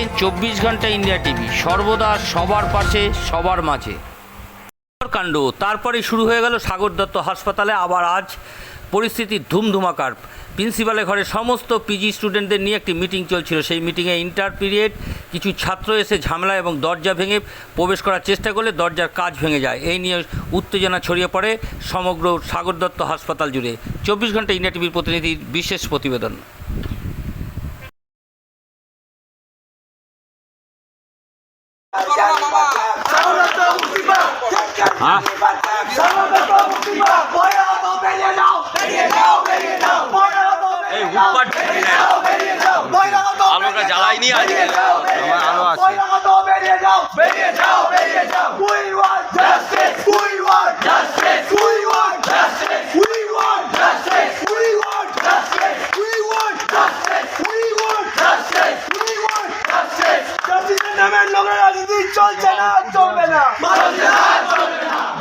দেখছেন চব্বিশ ঘণ্টা ইন্ডিয়া টিভি। সর্বদা সবার পাশে, সবার মাঝে। কাণ্ড, তারপরে শুরু হয়ে গেল সাগর দত্ত হাসপাতালে। আবার আজ পরিস্থিতি ধুমধুমাকার। প্রিন্সিপালের ঘরে সমস্ত পিজি স্টুডেন্টদের নিয়ে একটি মিটিং চলছিল। সেই মিটিংয়ে ইন্টার পিরিয়ড, কিছু ছাত্র এসে ঝামেলা এবং দরজা ভেঙে প্রবেশ করার চেষ্টা করলে দরজার কাজ ভেঙে যায়। এই নিয়ে উত্তেজনা ছড়িয়ে পড়ে সমগ্র সাগর দত্ত হাসপাতাল জুড়ে। চব্বিশ ঘণ্টা ইন্ডিয়া টিভির প্রতিনিধির বিশেষ প্রতিবেদন। হ্যাঁ এই উৎপাট আলোটা জ্বালাইনি আজকে আমার আলো আছে নামের নোংরা রাজনীতি চলছে না চলবে না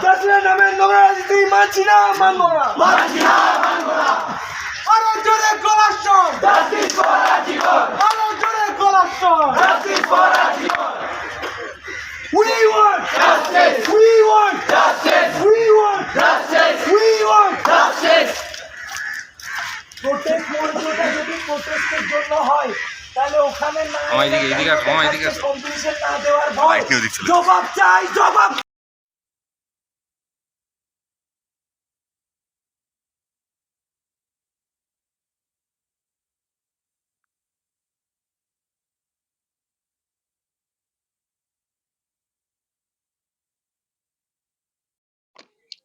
জাসিরের নামের নোংরা রাজনীতি মানছি না মানবো না আরও জোরে গলার স্বর আরও জোরে গলার স্বর We want justice. We want justice. We want justice. We want justice. Protest মঞ্চটা যদি প্রোটেস্টের জন্য হয় তাহলে ওখানে না এদিকে। কম্পিটিশন না দেওয়ার ভয়। জবাব চাই জবাব পুলিশ এসে ওদের বুঝতে পারে না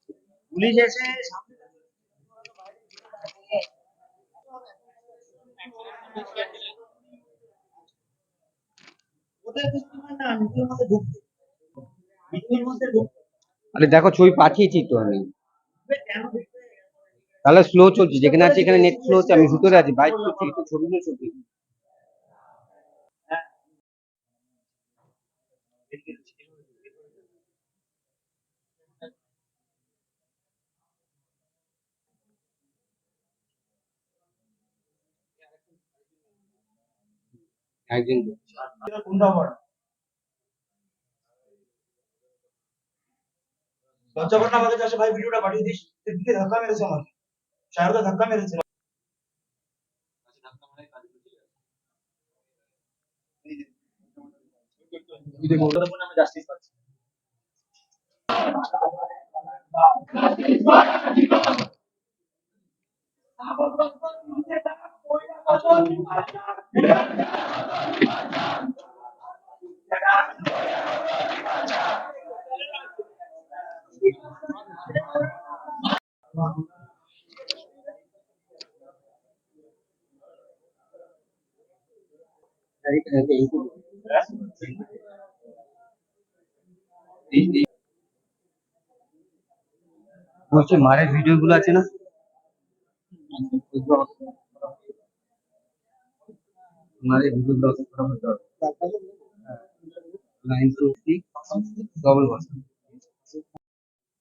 নিজের মধ্যে ঢুকতে নিজের মধ্যে ঢুকতে আরে দেখো ছবি পাঠিয়েছি তো আমি। তাহলে স্লো চলছে যেখানে আছে এখানে নেট স্লো হচ্ছে আমি ভিতরে আছি বাইক ছবি ছবি। একজন লজ্জা করে আমাদের কাছে ভাই ভিডিওটা পাঠিয়ে দিস। দিকে ধাক্কা মেরেছে আমাকে শারদা ধাক্কা মেরেছে। জাস্টিস পাচ্ছি বলছি মারের ভিডিও গুলো আছে না? নাইন টু ডবল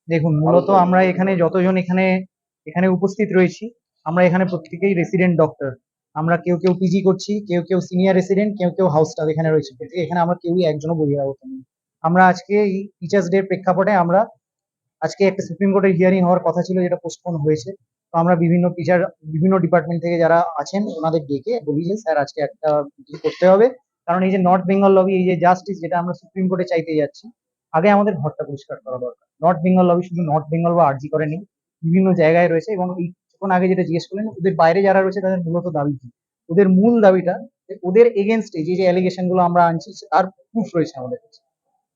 দেখুন মূলত আমরা এখানে যতজন এখানে এখানে উপস্থিত রয়েছি আমরা এখানে প্রত্যেকেই রেসিডেন্ট ডক্টর আমরা কেউ কেউ পিজি করছি কেউ কেউ সিনিয়র রেসিডেন্ট কেউ কেউ হাউস স্টাফ এখানে রয়েছে। এখানে আমরা কেউই একজনও বহিরাগত নেই আমরা আজকে এই টিচার্স ডে প্রেক্ষাপটে আমরা আজকে একটা সুপ্রিম কোর্টের হিয়ারিং হওয়ার কথা ছিল যেটা পোস্টপোন হয়েছে। তো আমরা বিভিন্ন টিচার বিভিন্ন ডিপার্টমেন্ট থেকে যারা আছেন, ওনাদের ডেকে বলি যে, স্যার, আজকে একটা মিটিং করতে হবে। কারণ এই যে নর্থ বেঙ্গল লবি এই যে জাস্টিস যেটা আমরা সুপ্রিম কোর্টে চাইতে যাচ্ছি, আগে আমাদের ঘরটা পরিষ্কার করা দরকার। নর্থ বেঙ্গল লবি শুধু নর্থ বেঙ্গল বা আরজি করে নেই, বিভিন্ন জায়গায় রয়েছে এবং এই আগে যেটা জিজ্ঞেস করলেন, ওদের বাইরে যারা রয়েছে, তাদের মূলত দাবি কি? ওদের মূল দাবিটা, ওদের এগেনস্টে যে যে অ্যালিগেশনগুলো আমরা আনছি, তার প্রুফ রয়েছে আমাদের কাছে।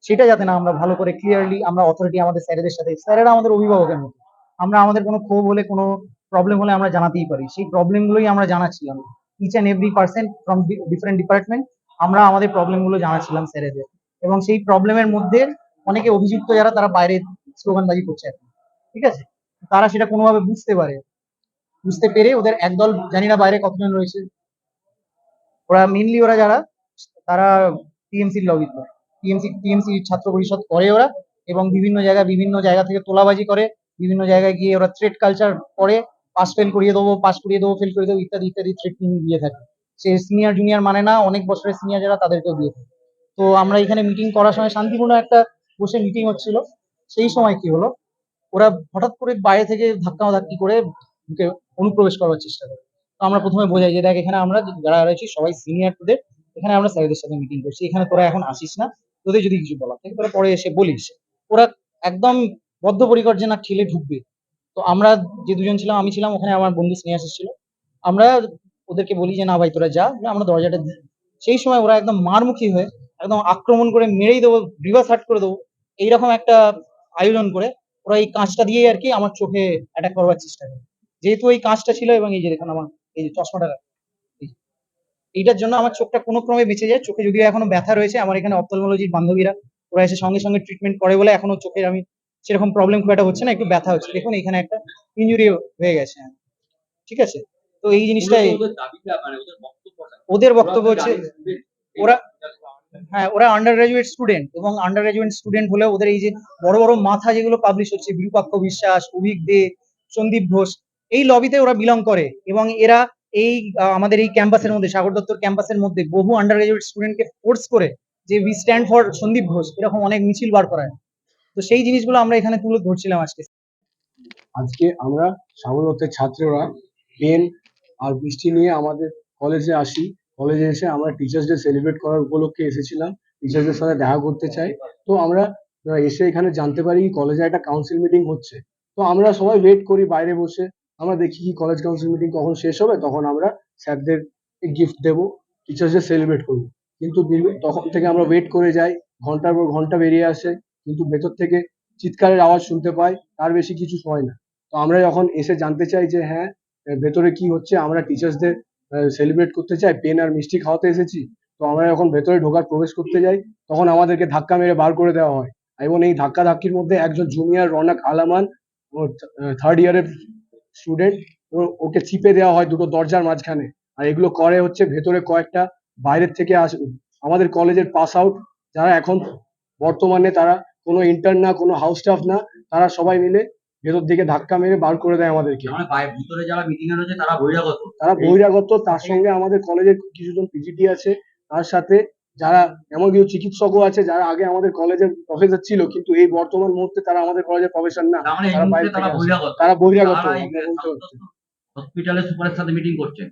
সেটা যাতে না আমরা ভালো করে ক্লিয়ারলি আমরা অথরিটি আমাদের স্যারেদের সাথে, স্যারেরা আমাদের অভিভাবকের মতো। আমরা আমাদের কোনো ক্ষোভ হলে, কোনো প্রবলেম হলে আমরা জানাতেই পারি। সেই প্রবলেম গুলোই আমরা জানাচ্ছিলাম each and every percent from different department আমরা আমাদের প্রবলেমগুলো জানাচ্ছিলাম স্যারেদের। এবং সেই প্রবলেমের মধ্যে অনেকে অভিযুক্ত যারা, তারা বাইরে স্লোগানবাজি করছে এখন। ঠিক আছে? তারা সেটা কোনোভাবে বুঝতে পারে। বুঝতে পেরে ওদের একদল, জানি না বাইরে কতজন রয়েছে। ওরা মেনলি ওরা যারা, তারা টিএমসির লবি টিএমসি টিএমসি ছাত্র পরিষদ করে ওরা এবং বিভিন্ন জায়গায়, বিভিন্ন জায়গা থেকে তোলাবাজি করে। বিভিন্ন জায়গায় গিয়ে ওরা থ্রেট কালচার করে পাস ফেল করিয়ে দেবো পাস করিয়ে দেবো ফেল করে দেবো, ইত্যাদি ইত্যাদি থ্রেট দিয়ে থাকে। সে সিনিয়র জুনিয়র মানে না, অনেক বছরের সিনিয়র যারা তাদেরকেও দিয়ে থাকে। তো আমরা এখানে মিটিং করার সময় শান্তিপূর্ণ একটা বসে মিটিং হচ্ছিল। সেই সময় কি হলো? ওরা হঠাৎ করে বাইরে থেকে ধাক্কা ধাক্কি করে অনুপ্রবেশ করার চেষ্টা করে। তো আমরা প্রথমে বোঝাই যে, দেখ, এখানে আমরা যারা রয়েছি, সবাই সিনিয়র তোদের। এখানে আমরা স্যারদের সাথে মিটিং করছি। এখানে তোরা এখন আসিস না। তোদের যদি কিছু বলা থাকে, তোরা পরে এসে বলিস। ওরা একদম বদ্ধপরিকর যে না ঠেলে ঢুকবে। তো আমরা যে দুজন ছিলাম, আমি ছিলাম, ওখানে আমার বন্ধু স্নেহাশিস ছিল আমরা ওদেরকে বলি যে, না ভাই, তোরা যা। আমরা দরজাটা দিই সেই সময় ওরা একদম মারমুখী হয়ে একদম আক্রমণ করে মেরেই দেবো, রিভার্স হার্ট করে দেবো, এইরকম একটা আয়োজন করে ওরা এই কাঁচটা দিয়েই আর কি আমার চোখে অ্যাটাক করবার চেষ্টা করে। যেহেতু এই কাঁচটা ছিল এবং এই যে দেখুন আমার, এই যে চশমাটা এইটার জন্য আমার চোখটা কোনো ক্রমে বেঁচে যায়। চোখে যদিও এখনও ব্যথা রয়েছে, আমার এখানে অপথলমোলজির বান্ধবীরা ওরা এসে সঙ্গে সঙ্গে ট্রিটমেন্ট করে বলে এখনও চোখের আমি সেরকম প্রবলেম খুব একটা হচ্ছে না একটু ব্যথা হচ্ছে। দেখুন এখানে একটা ইনজুরি হয়ে গেছে। ঠিক আছে? তো এই জিনিসটা ওদের বক্তব্য হচ্ছে ওরা হ্যাঁ ওরা আন্ডার গ্রাজুয়েট স্টুডেন্ট এবং আন্ডার গ্রাজুয়েট স্টুডেন্ট হলে ওদের এই যে বড় বড় মাথা যেগুলো পাবলিশ হচ্ছে বিরূপাক্ষ বিশ্বাস অভিক দে সন্দীপ ঘোষ এই লবিতে ওরা বিলং করে এবং এরা এই আমাদের এই ক্যাম্পাসের মধ্যে সাগর দত্তর ক্যাম্পাসের মধ্যে বহু আন্ডার গ্রাজুয়েট স্টুডেন্টকে ফোর্স করে যে we stand for Sandip Ghosh এরকম অনেক মিছিল বার করায়। তো সেই জিনিসগুলো আমরা এখানে তুলে ধরছিলাম আজকে। আজকে আমরা সাগরদত্তের ছাত্ররা পেন আর বৃষ্টি নিয়ে আমাদের কলেজে আসি। কলেজে এসে আমরা টিচার্স ডে সেলিব্রেট করার উপলক্ষে এসেছিলাম। টিচার্সদের সাথে দেখা করতে চাই। তো আমরা এসে এখানে জানতে পারি কলেজে একটা কাউন্সিল মিটিং হচ্ছে। তো আমরা সবাই ওয়েট করি বাইরে বসে। আমরা দেখি কি কলেজ কাউন্সিল মিটিং কখন শেষ হবে, তখন আমরা স্যারদের গিফট দেবো টিচার্স ডে সেলিব্রেট করব। কিন্তু তখন থেকে আমরা ওয়েট করে যাই। ঘণ্টার পর ঘণ্টা বেরিয়ে আসে। কিন্তু ভেতর থেকে চিৎকারের আওয়াজ শুনতে পাই, তার বেশি কিছু হয় না। তো আমরা যখন এসে জানতে চাই যে হ্যাঁ ভেতরে কি হচ্ছে, আমরা টিচার্সদের সেলিব্রেট করতে চাই, পেন আর মিষ্টি খাওয়াতে এসেছি, তো আমরা যখন ভেতরে ঢোকার প্রবেশ করতে যাই, তখন আমাদেরকে ধাক্কা মেরে বার করে দেওয়া হয়। এবং এই ধাক্কা ধাক্কির মধ্যে একজন জুনিয়র রনাক আলামান থার্ড ইয়ারের স্টুডেন্ট ওকে চিপে দেওয়া হয় দুটো দরজার মাঝখানে। আর এগুলো করে হচ্ছে ভেতরে কয়েকটা বাইরের থেকে আস, আমাদের কলেজের পাস আউট যারা এখন বর্তমানে তারা কোনো ইন্টার্ন না কোনো হাউস স্টাফ না তারা সবাই মিলে ভেতর দিকে ধাক্কা মেরে বার করে দেয় আমাদেরকে। মানে ভিতরে যারা মিটিং এ রয়েছে তারা বহিরাগত? তারা বহিরাগত তার সঙ্গে আমাদের কলেজের কিছুজন পিজিটি আছে তার সাথে যারা এমন কিছু চিকিৎসকও আছে যারা আগে আমাদের কলেজের প্রফেসর ছিল কিন্তু এই বর্তমান মুহূর্তে তারা আমাদের কলেজের প্রফেসর না। তার মানে তারা বাইরে তারা বহিরাগত। হসপিটালের সুপারের সাথে মিটিং করছে।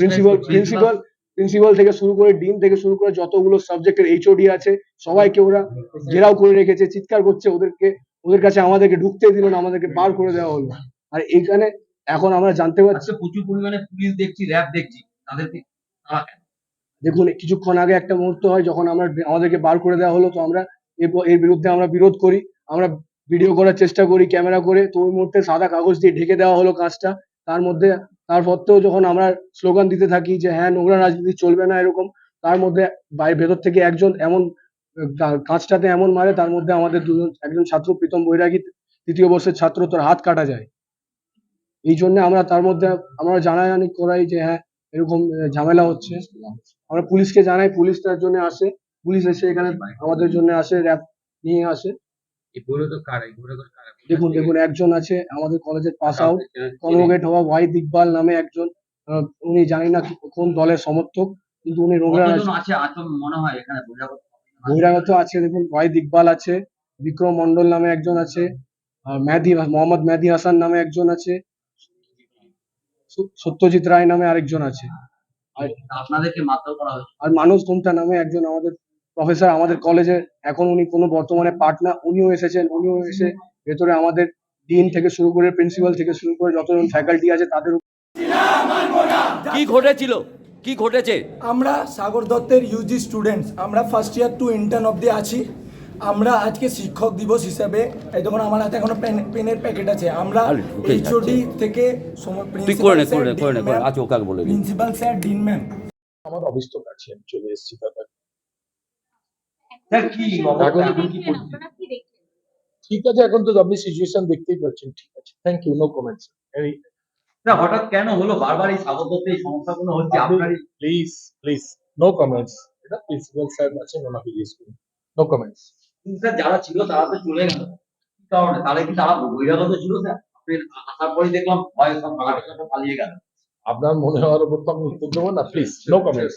প্রিন্সিপাল প্রিন্সিপাল প্রিন্সিপাল থেকে শুরু করে ডিন থেকে শুরু করে যতগুলো সাবজেক্টের এইচওডি আছে সবাইকে ওরা ঘেরাও করে রেখেছে চিৎকার করছে ওদেরকে ওদের কাছে আমাদেরকে ঢুকতে দিল না আমাদেরকে বার করে দেওয়া হলো। আর এইখানে এখন আমরা জানতে পারছি প্রচুর পরিমাণে পুলিশ দেখছি র্যাব দেখছি তাদেরকে দেখুন কিছুক্ষণ আগে একটা মুহূর্ত হয় যখন আমরা আমাদেরকে বার করে দেওয়া হলো তো আমরা এর বিরুদ্ধে আমরা বিরোধ করি আমরা ভিডিও করার চেষ্টা করি ক্যামেরা করে তো ওই মুহূর্তে সাদা কাগজ দিয়ে ঢেকে দেওয়া হলো কাজটা তার মধ্যে তার সত্ত্বেও যখন আমরা স্লোগান দিতে থাকি যে হ্যাঁ নোংরা রাজনীতি চলবে না এরকম, তার মধ্যে ভেতর থেকে একজন এমন কাঁচটাতে এমন মারে, তার মধ্যে আমাদের দুজন, একজন ছাত্র প্রীতম বৈরাগী, তৃতীয় বর্ষের ছাত্র, তোর হাত কাটা যায়। এই জন্য আমরা তার মধ্যে, আমরা জানাজানি করাই যে হ্যাঁ এরকম ঝামেলা হচ্ছে। আমরা পুলিশকে জানাই, পুলিশ তার জন্য আসে, পুলিশ এসে এখানে আমাদের জন্য আসে, র্যাব নিয়ে আসে। দেখুন দেখুন একজন আছে আমাদের কলেজের পাস আউট কনভোকেট হওয়া ওয়াই ইকবাল নামে একজন উনি জানি না কোন দলের সমর্থক কিন্তু উনি কতজন আছে। মনে হয় এখানে বহিরাগত আছে? দেখুন ওয়াই ইকবাল আছে বিক্রম মন্ডল নামে একজন আছে মেহেদি মোহাম্মদ মেহেদি হাসান নামে একজন আছে সত্যজিৎ রায় নামে আরেকজন আছে। আপনাদেরকে মারধর করা হয়েছে। আর মানুষ কোনটা নামে একজন আমাদের প্রফেসর আমাদের কলেজে এখন উনি কোনো বর্তমানে পার্ট না উনিও এসেছেন উনিও এসে ভেতরে আমাদের ডিন থেকে শুরু করে প্রিন্সিপাল থেকে শুরু করে যতজন ফ্যাকাল্টি আছে তাদের কি ঘটেছিল? কি ঘটেছে? আমরা সাগর দত্তের ইউজি স্টুডেন্টস আমরা ফার্স্ট ইয়ার টু ইন্টার্ন অব্দি আছি। আমরা আজকে শিক্ষক দিবস হিসাবে এই দেখুন আমার হাতে এখনও পেন পেনের প্যাকেট আছে। আমরা এইচওডি থেকে প্রিন্সিপাল স্যার ডিন ম্যাম আমার অভিষ্ট কাছে আমি চলে এসেছি দাদা স্যার কি অবস্থা এখন কি দেখলেন, পরিস্থিতি? আপনারা কি ঠিক আছে এখন তো আপনি সিচুয়েশন দেখতেই পাচ্ছেন ঠিক আছে। থ্যাংক ইউ নো কমেন্টস না হঠাৎ কেন হলো? বারবার এই সাগর দত্তে এই সমস্যাগুলো হচ্ছে আপনার প্লিজ প্লিজ নো কমেন্টস এটা প্রিন্সিপাল স্যার আছেন ওনাকে জিজ্ঞেস করুন। নো কমেন্টস স্যার যারা ছিল তারা তো চলে গেল। কারণে? তাহলে কি তারা বহিরাগত ছিল স্যার আপনি আসার পরে দেখলাম ভয় সব ভাগাটা পালিয়ে গেল। আপনার মনে হওয়ার উপর তো আমি উত্তর দেবো না প্লিজ নো কমেন্টস